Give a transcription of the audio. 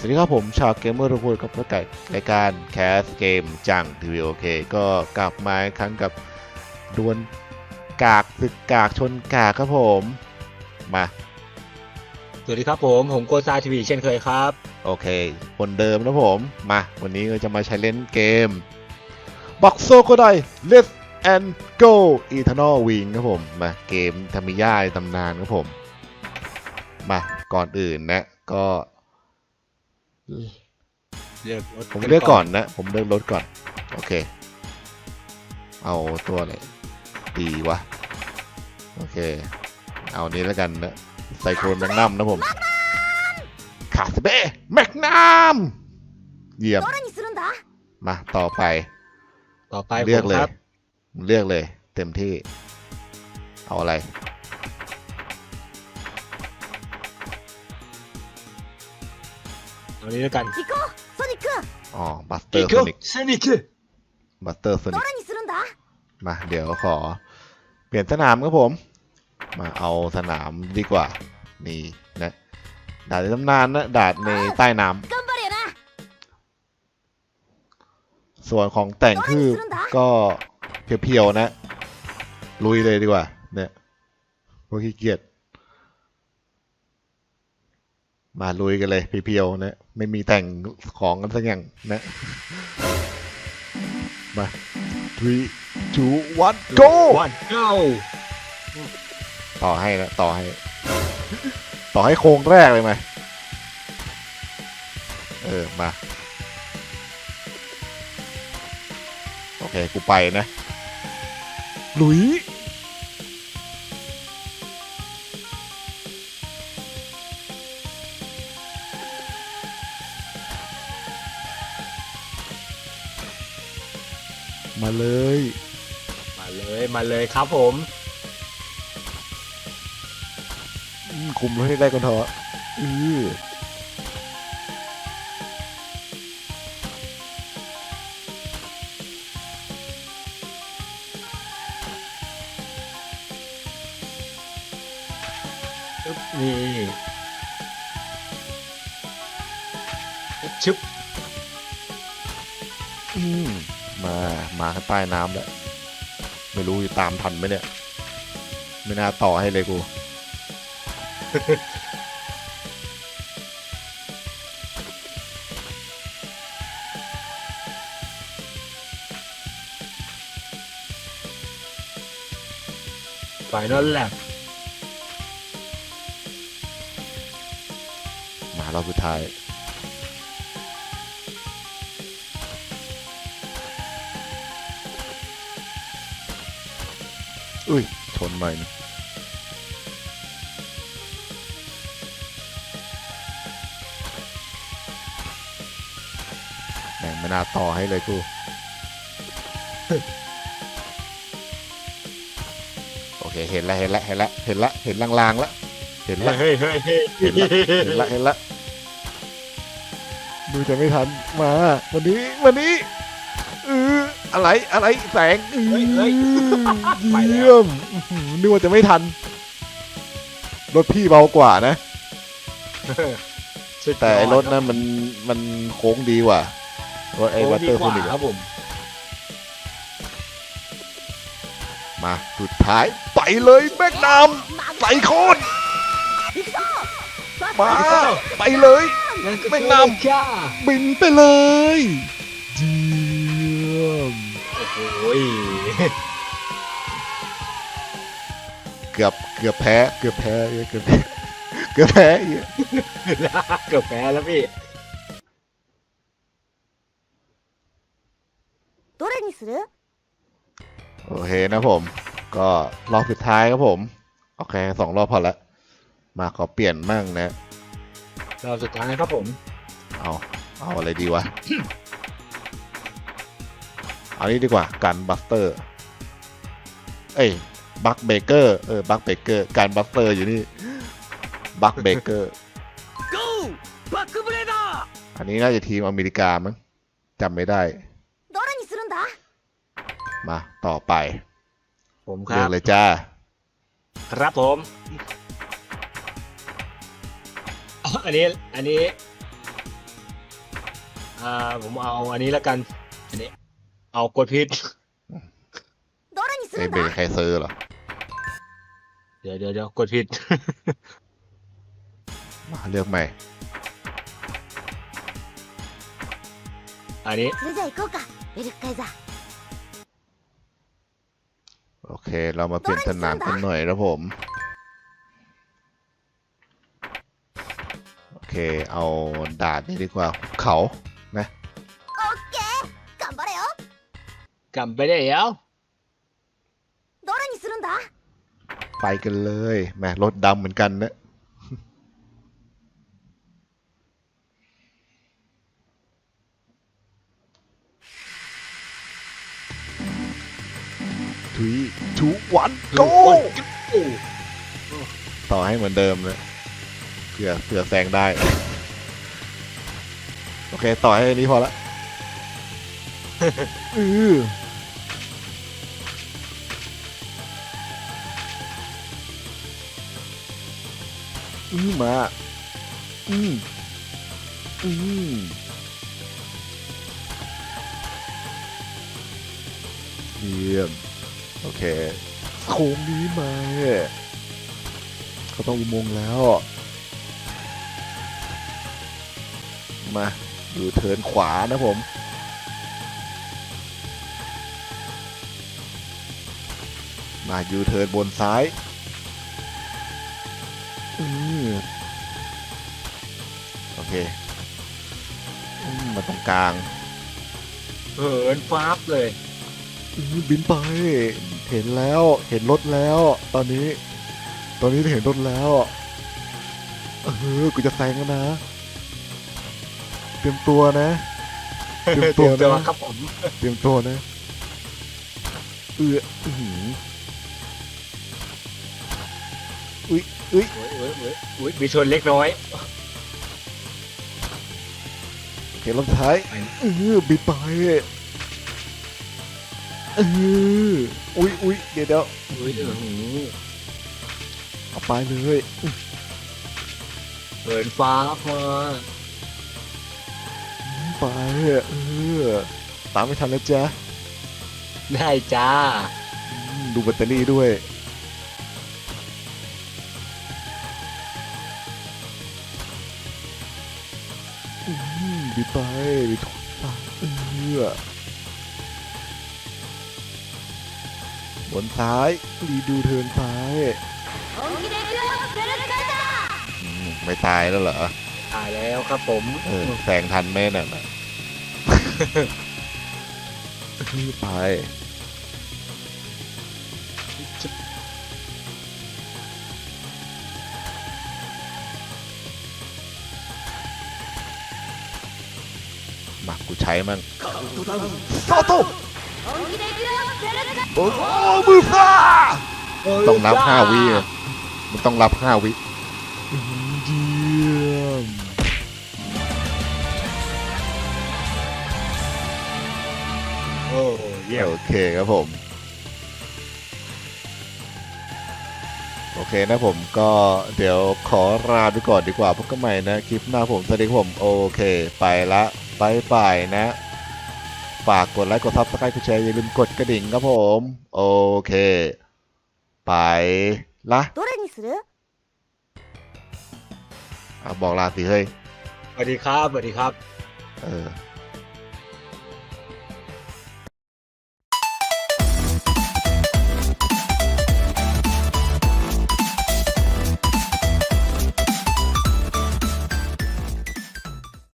สวัสดีครับผมชาวเกมเมอร์ทุกคนกับรายการรายการแคสเกมจังทีวีโอเคก็กลับมาอีกครั้งกับดวลกากศึกกากชนกากครับผมมาสวัสดีครับผมผมโกซาทีวีเช่นเคยครับ โอเค คนเดิมนะผมมาวันนี้เราจะมาใช้เล่นเกมบ็อกโซก็ได้ Let's and Go Eternal Wing ครับผมมาเกมทามิยาในตำนานครับผมมาก่อนอื่นนะก็ เลือกรถผมเลือกก่อนนะ ผมเลือกรถก่อน โอเค เอาตัวไหนดีวะ โอเค เอานี้แล้วกันนะไซโครนแมกนัมนะผมคาสเบ้แมกนัมเยี่ยม มา ต่อไป ต่อไปเลือกเลย เลือกเลย เต็มที่ เอาอะไร เอานี้แล้วกัน 行こうソニック อ๋อ บัสเตอร์โซนิก เซนิก บัสเตอร์โซนิ ど ก れにするんだ มาเดี๋ยวขอ เปลี่ยนสนามครับผม มาเอาสนามดีกว่า นี่นะดาดในตำนานนะดาดในใต้น้ 頑張れよな ำส่วนของแต่งคือก็เพียวๆนะ ลุยเลยดีกว่า เนี่ยพวกขี้เกียจ มาลุยกันเลยเพียวๆนะ ไม่มีแต่งของกันสักอย่างนะ มา three two one go วันเก้าต่อให้นะต่อให้ ต่อให้โครงแรกเลยไหมเออ มา โอเค กูไปนะหลุย มาเลย มาเลยมาเลยครับผมอืมคุมรถให้ได้ก่อนเถอะอือปึ๊บนี่ชึบ อืม มามาข้างใต้น้ำแล้ว ไม่รู้จะตามทันไหมเนี่ย ไม่น่าต่อให้เลยกูไฟนอลแลบมารอบสุดท้าย อุ้ยชนใหม่นะแม่งไม่น่าต่อให้เลยกูโอเคเห็นแล้วเห็นแล้วเห็นแล้วเห็นแล้วเห็นลางๆแล้วเห็นแล้วเฮ้ยเฮ้ยเฮ้ยเห็นละเห็นละเห็นละดูจะไม่ทันมาวันนี้วันนี้เออ อะไรอะไรแสงเออเฮ้ยเฮ้ยไปแล้เยี่ยวมอื้อหือนึกว่าจะไม่ทัน รถพี่เบากว่านะ สุดยดแต่ไอ้รถนั้นมันมันโค้งดีกว่ารถไอ้โอ้วัตดีเตอร์กโซว่านิกครับผมมาสุดท้ายไปเลยแม็กนำใส่โคนมาไปเลยแม่งนำ จ้าบินไปเลยเยี่ยม โอ้โห เกือบเกือบแพ้เกือบแพ้เกือบแพ้เกือบแพ้เหี้ย เกือบแพ้แล้วพี่ どれにする โอเคนะผม ก็รอบสุดท้ายครับผม โอเคสองรอบพอละมาขอเปลี่ยนมั่งนะ รอบสุดท้ายนะครับผม เอาเอาอะไรดีวะ เ อันนี้ดีกว่าการบัสเตอร์ เอ้ยบัคเบเกอร์เออบัคเบเกอร์การบัสเตอร์อยู่นี่บัคเบเกอร์อันนี้น่าจะทีมอเมริกามั้งจำไม่ได้ มาต่อไป ผมครับเลยจ้า ครับผม อันนี้ อันนี้ อ่า ผมเอาอันนี้แล้วกัน อันนี้ เอากดพิษไอเบย์ใครซื้อหรอ เดี๋ยวเดี๋ยวเดี๋ยวกดพิษ มาเลือกใหม่ อันนี้โอเค เรามาเปลี่ยนสนามกันหน่อยนะผม โอเค เอาดาดนี้ดีกว่า เขานะ กลับไปได้แล้ว どれにするんだ ไปกันเลยแหมรถดำเหมือนกันนะ ทุยทุวันโก โอ้ ต่อให้เหมือนเดิมเลยเผื่อเผื่อแซงได้ โอเค ต่อให้อันนี้พอละ อืออือมาอืมอืมเยี่ยมโอเคโค้งนี้มาเขาต้องอุโมงค์แล้ว มาดูเทินขวานะผม มายูเทิร์นบนซ้ายอือโอเคอืมมาตรงกลางเหินฟ้าบเลยอื้อบินไป เห็นแล้วเห็นรถแล้ว ตอนนี้ ตอนนี้เห็นรถแล้วเออกูจะแซงแล้วนะ เตรียมตัวนะเตรียมตัวเตรียมตัวนะครับผมเตรียมตัวนะ เอืออื้อหือ อุ้ยอุ้ยโอ้ยโอ้ยโอ้ยโอ้ยมีชนเล็กน้อยโอเครอบท้ายไปเออบินไปเอออุ้ยอุ้ยเดี๋ยวเดี๋ยวโอ้ยเออหือเอาไปเลยเหินฟ้าบมาไปเออตามไม่ทันแล้วจ้ะได้จ้าอืมดูแบตเตอรี่ด้วย พี่ไปไปทุกตาเอื้อบนท้ายรีดูเทินซ้ายไม่ตายแล้วเหรอ ตายแล้วครับผมเออแสงทันแหมนั่นน่ะ ไป กูใช้มั่งโตโตโอ้มือฟ้าต้องรับ5วิมันต้องรับ5วิเยี่ยมโอเโอเคครับผม โอเคนะผมก็เดี๋ยวขอลาไปก่อนดีกว่าพบกันใหม่นะ คลิปหน้าผมสวัสดีผม โอเค ไปละ บายบายนะ ฝากกดไลค์กดซับสไครต์กดแชร์อย่าลืมกดกระดิ่งครับผม โอเค ไปละอะบอกลาสิเฮ้ย สวัสดีครับ สวัสดีครับ เออ